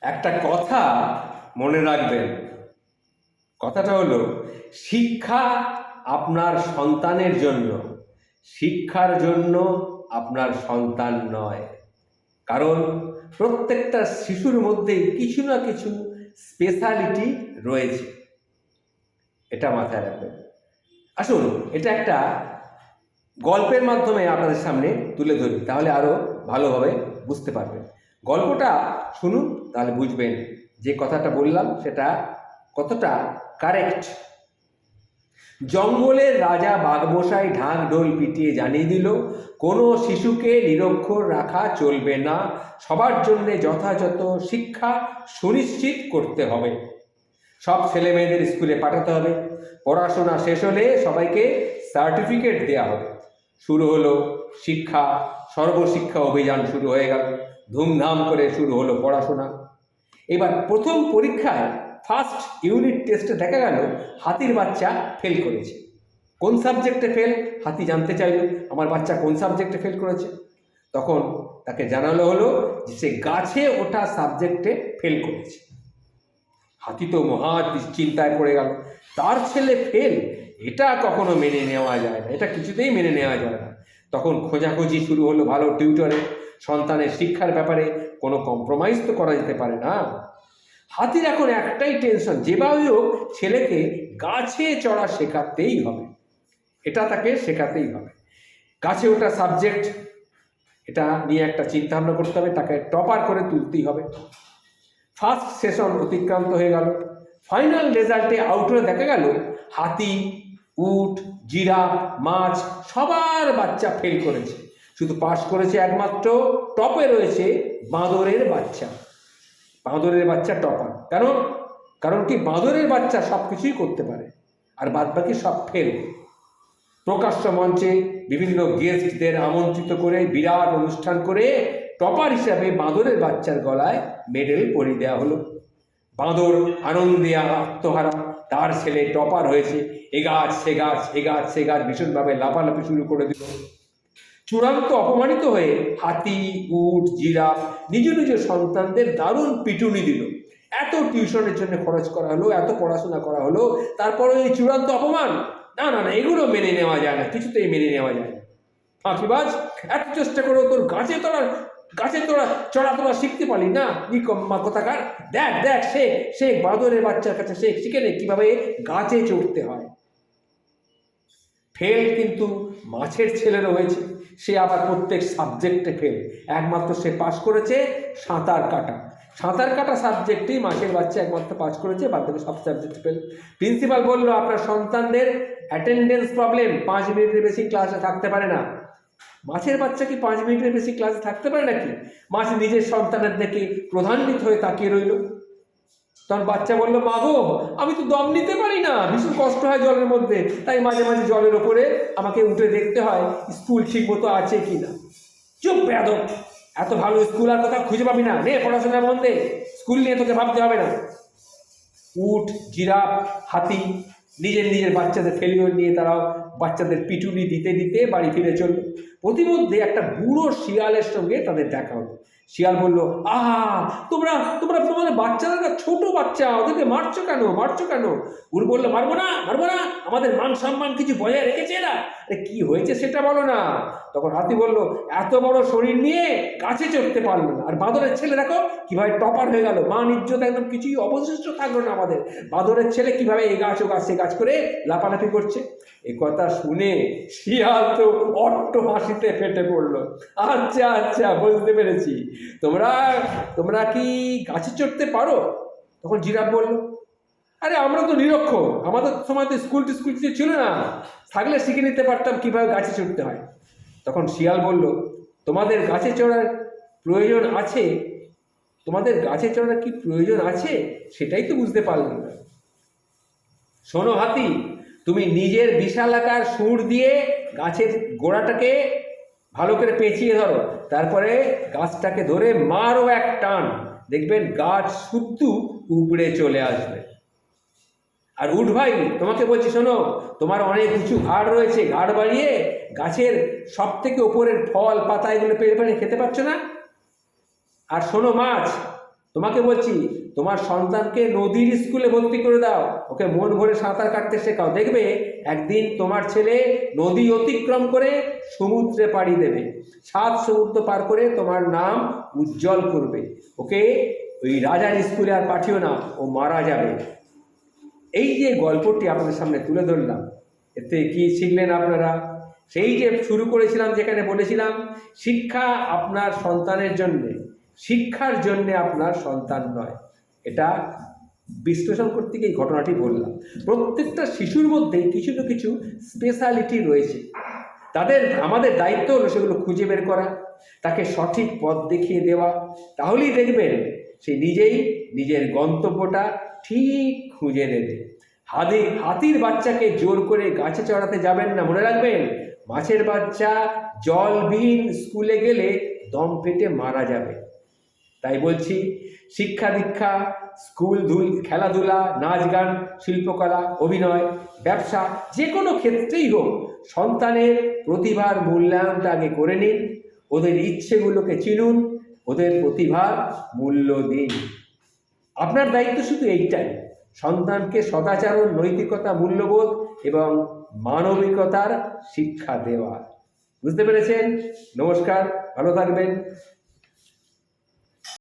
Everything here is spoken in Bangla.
একটা কথা মনে রাখবেন। কথাটা হলো, শিক্ষা আপনার সন্তানের জন্য। শিক্ষার জন্য আপনার সন্তান নয়। কারণ প্রত্যেকটা শিশুর মধ্যে কিছু না কিছু স্পেশালিটি রয়েছে। এটা মাথায় রাখবেন। আসুন, এটা একটা গল্পের মাধ্যমে আপনাদের সামনে তুলে ধরি, তাহলে আরও ভালোভাবে বুঝতে পারবেন। গল্পটা শুনুন, তাহলে বুঝবেন যে কথাটা বললাম সেটা কতটা কারেক্ট জঙ্গলের রাজা বাঘমশাই ঢাক ঢোল পিটিয়ে জানিয়ে দিল, কোনো শিশুকে নিরক্ষর রাখা চলবে না, সবার জন্যে যথাযথ শিক্ষা সুনিশ্চিত করতে হবে। সব ছেলে মেয়েদের স্কুলে পাঠাতে হবে, পড়াশোনা শেষ হলে সবাইকে সার্টিফিকেট দেওয়া হবে। শুরু হলো শিক্ষা, সর্বশিক্ষা অভিযান শুরু হয়ে গেল। ধুমধাম করে শুরু হলো পড়াশোনা। এবার প্রথম পরীক্ষায় ফার্স্ট ইউনিট টেস্টে দেখা গেল, হাতির বাচ্চা ফেল করেছে। কোন সাবজেক্টে ফেল হাতি জানতে চাইল, আমার বাচ্চা কোন সাবজেক্টে ফেল করেছে? তখন তাকে জানালো হলো যে সে গাছে ওঠা সাবজেক্টে ফেল করেছে। হাতি তো মহা চিন্তায় পড়ে গেল। তার ছেলে ফেল এটা কখনো মেনে নেওয়া যায় না। এটা কিছুতেই মেনে নেওয়া যায় না। তখন খোঁজাখুঁজি শুরু হলো ভালো টিউটরে সন্তানের শিক্ষার ব্যাপারে কোনো কম্প্রোমাইজ তো করা যেতে পারে না। হাতির এখন একটাই টেনশন যেভাবেই হোক, ছেলেকে গাছে চড়া শেখাতেই হবে। এটা তাকে শেখাতেই হবে। গাছে ওটা সাবজেক্ট এটা নিয়ে একটা চিন্তা ভাবনা করতে হবে, তাকে টপার করে তুলতেই হবে। ফার্স্ট সেশন অতিক্রান্ত হয়ে গেল। ফাইনাল রেজাল্টে আউট হয়ে দেখা গেল, হাতি, উট, জিরাফ, মাছ সবার বাচ্চা ফেল করেছে। শুধু পাশ করেছে একমাত্র টপে রয়েছে বাঁদরের বাচ্চা। বাঁদরের বাচ্চা টপার। কেন কারণ কি বাঁদরের বাচ্চা সব কিছুই করতে পারে, আর বাদবাকি সব ফেল প্রকাশ্য মঞ্চে বিভিন্ন গেস্টদের আমন্ত্রিত করে, বিরাট অনুষ্ঠান করে টপার হিসাবে বাঁদরের বাচ্চার গলায় মেডেল পরিয়ে দেওয়া হলো। বাঁদর আনন্দে আত্মহারা, তার ছেলে টপার হয়েছে, এ গাছ, সে গাছ, এ গাছ, সে গাছ ভীষণভাবে লাফালাফি শুরু করে দিল। চূড়ান্ত অপমানিত হয়ে হাতি, উট, জিরাফ, নিজ নিজ সন্তানদের দারুণ পিটুনি দিল। এত টিউশনের জন্য খরচ করা হলো, এত পড়াশোনা করা হলো তারপরে এই চূড়ান্ত অপমান? না না না, এগুলো মেনে নেওয়া যায় না, কিছুতেই মেনে নেওয়া যায় না। ফাঁকিবাজ, এত চেষ্টা করে তোর গাছে তোলার, গাছে তোরা চড়া তোরা শিখতে পারলি না? নিকম্মা কোথাকার? দেখ দেখ সে সে বাঁদরের বাচ্চার কাছে সে শিখে নে, কীভাবে গাছে চড়তে হয়। ফেল কিন্তু মাছের ছেলেরও হয়েছে। সে আবার প্রত্যেক সাবজেক্টে ফেল একমাত্র সে পাশ করেছে সাঁতার কাটা। সাঁতার কাটা সাবজেক্টেই মাছের বাচ্চা একমাত্র পাস করেছে, বাদ বাকি সব সাবজেক্টে ফেল প্রিন্সিপাল বলল, আপনার সন্তানদের অ্যাটেন্ডেন্স প্রবলেম পাঁচ মিনিটের বেশি ক্লাসে থাকতে পারে না। মাছের বাচ্চা কি পাঁচ মিনিটের বেশি ক্লাসে থাকতে পারে নাকি? মাছ নিজের সন্তানের দেখে প্রধান্বিত হয়ে তাকিয়ে রইল। তখন বাচ্চা বলল গো, আমি তো দম নিতে পারি না। ভীষণ কষ্ট হয় জলের মধ্যে। তাই মাঝে মাঝে জলের ওপরে আমাকে উঠে দেখতে হয়, স্কুল ঠিক মতো আছে কি না। চুপ বেয়াদব। এত ভালো স্কুল আর কোথাও খুঁজে পাবি না। নে, পড়াশোনার মধ্যে। স্কুল নিয়ে তোকে ভাবতে হবে না। উট জিরাফ, হাতি, নিজের নিজের বাচ্চাদের ফেলিওর নিয়ে তারাও বাচ্চাদের পিটুনি দিতে দিতে বাড়ি ফিরে চলল প্রতিমধ্যে একটা বুড়ো শিয়ালের সঙ্গে তাদের দেখা হলো। শিয়াল বলল, আহা, তোমরা তোমরা তোমাদের বাচ্চারা না ছোট বাচ্চা, ওদেরকে মারছো কেন মারছো কেন? উর বলল, মারবো না মারবো না, আমাদের মান সম্মান কিছু বজায় রেখেছে আরে কি হয়েছে সেটা বলো না। তখন হাতি বলল, এত বড় শরীর নিয়ে গাছে চড়তে পারল না। আর বাঁদরের ছেলে দেখো কীভাবে টপার হয়ে গেল। মান ইজ্জত একদম কিছুই অবশিষ্ট থাকল না আমাদের। বাঁদরের ছেলে কীভাবে এ গাছ ও গাছ, সে গাছ করে লাফালাফি করছে? এ কথা শুনে শিয়াল তো অট্ট হাসিতে ফেটে পড়ল। আচ্ছা আচ্ছা বুঝতে পেরেছি। তোমরা তোমরা কি গাছে চড়তে পারো? তখন জিরাফ বলল, আরে আমরা তো নিরক্ষ আমাদের সময় তো স্কুল টিস্কুল কিছু ছিল না। থাকলে শিখে নিতে পারতাম কীভাবে গাছে চড়তে হয়। তখন শিয়াল বলল, তোমাদের গাছে চড়ার প্রয়োজন আছে? তোমাদের গাছে চড়ার কি প্রয়োজন আছে? সেটাই তো বুঝতে পারলাম না। শোনো হাতি, তুমি নিজের বিশালাকার সুর দিয়ে গাছের গোড়াটাকে ভালো করে পেঁচিয়ে ধরো। তারপরে গাছটাকে ধরে মারো এক টান। দেখবেন গাছ শুদ্ধ উপড়ে চলে আসবে। আর উঠ ভাই, তোমাকে বলছি শোনো, তোমার অনেক উঁচু ঘাড় রয়েছে, ঘাড় বাড়িয়ে গাছের সব থেকে ওপরের ফল, পাতা এগুলো পেরে পেরে খেতে পারছ না? আর শোনো মাছ তোমাকে বলছি, তোমার সন্তানকে নদীর স্কুলে ভর্তি করে দাও। ওকে মন ভরে সাঁতার কাটতে শেখাও। দেখবে, একদিন তোমার ছেলে নদী অতিক্রম করে সমুদ্রে পাড়ি দেবে। সাত সমুদ্র পার করে তোমার নাম উজ্জ্বল করবে। ওকে ওই রাজার স্কুলে আর পাঠিও না, ও মারা যাবে। এই যে গল্পটি আপনাদের সামনে তুলে ধরলাম, এতে কি শিখলেন আপনারা? সেই যে শুরু করেছিলাম, যেখানে বলেছিলাম, শিক্ষা আপনার সন্তানের জন্যে। শিক্ষার জন্যে আপনার সন্তান নয়। এটা বিশ্লেষণ করতে গিয়ে ঘটনাটি বললাম। প্রত্যেকটা শিশুর মধ্যেই কিছু না কিছু স্পেশালিটি রয়েছে। তাদের, আমাদের দায়িত্ব হলো সেগুলো খুঁজে বের করা, তাকে সঠিক পথ দেখিয়ে দেওয়া। তাহলেই দেখবেন সে নিজেই নিজের গন্তব্যটা ঠিক খুঁজে নেবে। হাতি, হাতির বাচ্চাকে জোর করে গাছে চড়াতে যাবেন না। মনে রাখবেন, মাছের বাচ্চা জলবিহীন স্কুলে গেলে দম পেটে মারা যাবে। তাই বলছি, শিক্ষা দীক্ষা, স্কুল ধুল, খেলাধুলা, নাচ গান, শিল্পকলা, অভিনয়, ব্যবসা, যে কোনো ক্ষেত্রেই হোক, সন্তানের প্রতিভার মূল্যায়নটা আগে করে নিন, ওদের ইচ্ছেগুলোকে চিনুন, ওদের প্রতিভার মূল্য দিন। আপনার দায়িত্ব শুধু এইটাই, সন্তানকে সদাচরণ নৈতিকতা মূল্যবোধ এবং মানবিকতার শিক্ষা দেওয়া। বুঝতে পেরেছেন? নমস্কার, ভালো থাকবেন।